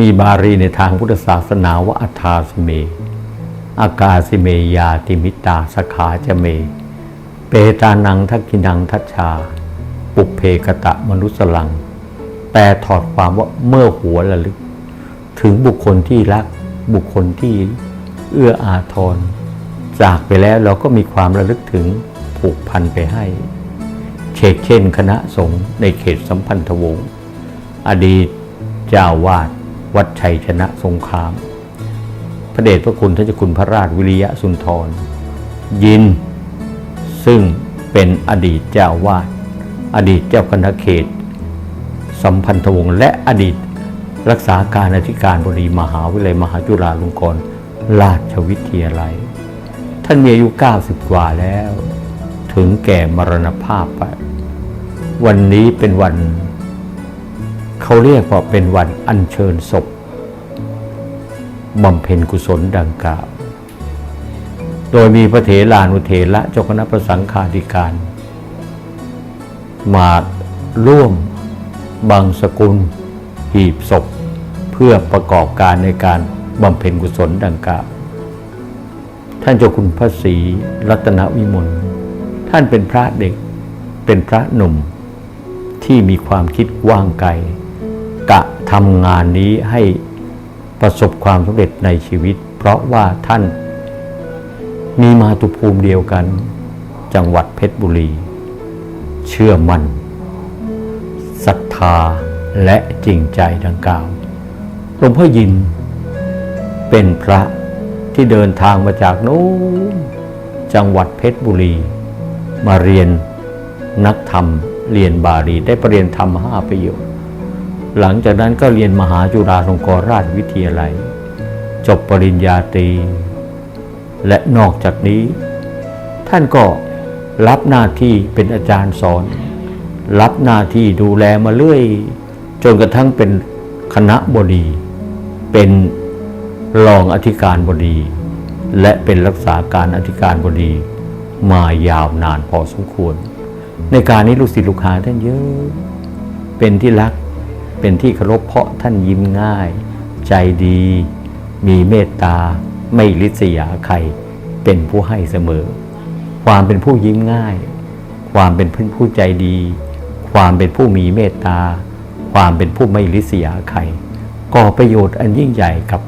มีบาลีในทางพุทธศาสนาว่าอัฏาสเม อากาสิเมยาติมิตาสขาจะเม เปตานังทักกินังทัชชา ปุเพกตะมนุสลัง แต่ถอดความว่าเมื่อหัวระลึก ถึงบุคคลที่รักบุคคลที่เอื้ออาทร จากไปแล้วเราก็มีความระลึกถึงผูกพันไปให้เชกเช่น คณะสงฆ์ในเขตสัมพันธวงศ์อดีตเจ้าวาด วัดชัยชนะสงคราม พระเดชพระคุณท่านเจ้าคุณพระราชวิริยะสุนทร ยิน ซึ่งเป็นอดีตเจ้าวาด อดีตเจ้าคณะเขต สัมพันธวงศ์และอดีตรักษาการอธิการบดีมหาวิทยาลัยมหาจุฬาลงกรณราชวิทยาลัย ท่านมีอายุ 90 กว่าแล้ว ถึงแก่มรณภาพไป วันนี้เป็นวัน เขาเรียกว่าเป็นวันอัญเชิญศพบำเพ็ญกุศลดังกล่าว โดยมีพระเถรานุเถระเจ้าคณะประสังฆาธิการ มาร่วมบังสกุล หีบศพ เพื่อประกอบการในการบำเพ็ญกุศลดังกล่าว ท่านเจ้าคุณพระศรีรัตนวิมลท่านเป็นพระเด็กเป็นพระหนุ่มที่มีความคิดว่างไกล กะทำงานนี้ให้ประสบความสำเร็จในชีวิต เพราะว่าท่านมีมาตุภูมิเดียวกัน จังหวัดเพชรบุรี เชื่อมั่นศรัทธาและจริงใจดังกล่าวหลวงพ่อยิน เป็นพระที่เดินทางมาจากโน้นจังหวัดเพชรบุรี มาเรียนนักธรรม เรียนบาลีได้ประเรียนธรรมห้าประโยชน์ หลังจากนั้นก็เรียนมหาจุฬาลงกรณราชวิทยาลัย จบปริญญาตรี และนอกจากนี้ ท่านก็รับหน้าที่เป็นอาจารย์สอน รับหน้าที่ดูแลมาเรื่อย จนกระทั่งเป็นคณะบดี เป็นรองอธิการบดี และเป็นรักษาการอธิการบดีมายาวนานพอสมควร ในการนี้ลูกศิษย์ลูกหาท่านเยอะ เป็นที่รัก เป็นที่เคารพเพราะท่านยิ้มง่าย ใจดี มีเมตตา ไม่ลิษยาใคร เป็นผู้ให้เสมอ ความเป็นผู้ยิ้มง่าย ความเป็นผู้ใจดี ความเป็นผู้มีเมตตา ความเป็นผู้ไม่ลิษยาใครก่อประโยชน์อันยิ่งใหญ่กับ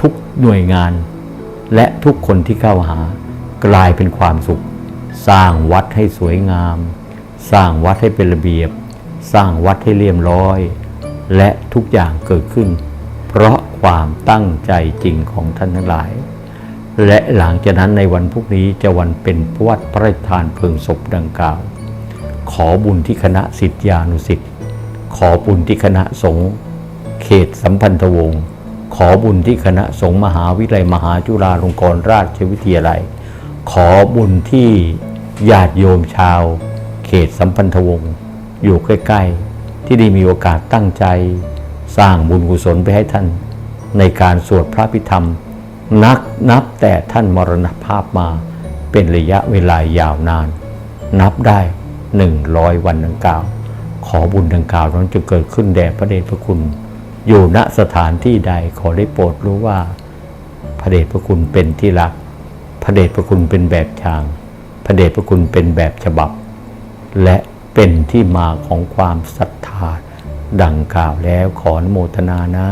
ทุกหน่วยงาน และทุกคนที่เข้าหากลายเป็นความสุข สร้างวัดให้สวยงาม สร้างวัดให้เป็นระเบียบ สร้างวัดให้เรียบร้อย และทุกอย่างเกิดขึ้น เพราะความตั้งใจจริงของท่านทั้งหลาย และหลังจากนั้นในวันพรุ่งนี้จะวันเป็นวัดพระราชทานเพลิงศพดังกล่าว ขอบุญที่คณะสิทธิานุสิทธิ์ขอบุญที่คณะสงฆ์เขตสัมพันธวงศ์ขอบุญที่คณะสงฆ์มหาวิทยาลัยมหาจุฬาลงกรณราชวิทยาลัย ขอบุญที่ญาติโยมชาว เขตสัมพันธวงศ์ อยู่ใกล้ๆ ที่ได้มีโอกาสตั้งใจ สร้างบุญกุศลไปให้ท่าน ในการสวดพระพิธรรม นักนับแต่ท่านมรณภาพมาเป็นระยะเวลายาวนาน นับได้หนึ่งร้อยวันดังกล่าว ขอบุญดังกล่าวนั้นจะเกิดขึ้นแด่พระเดชพระคุณ อยู่ณสถานที่ใดขอได้โปรดรู้ว่า พระเดชพระคุณเป็นที่รัก พระเดชพระคุณเป็นแบบอย่าง พระเดชพระคุณเป็นแบบฉบับ และ เป็นที่มาของความศรัทธาดังกล่าวแล้วขอนโมทนานะ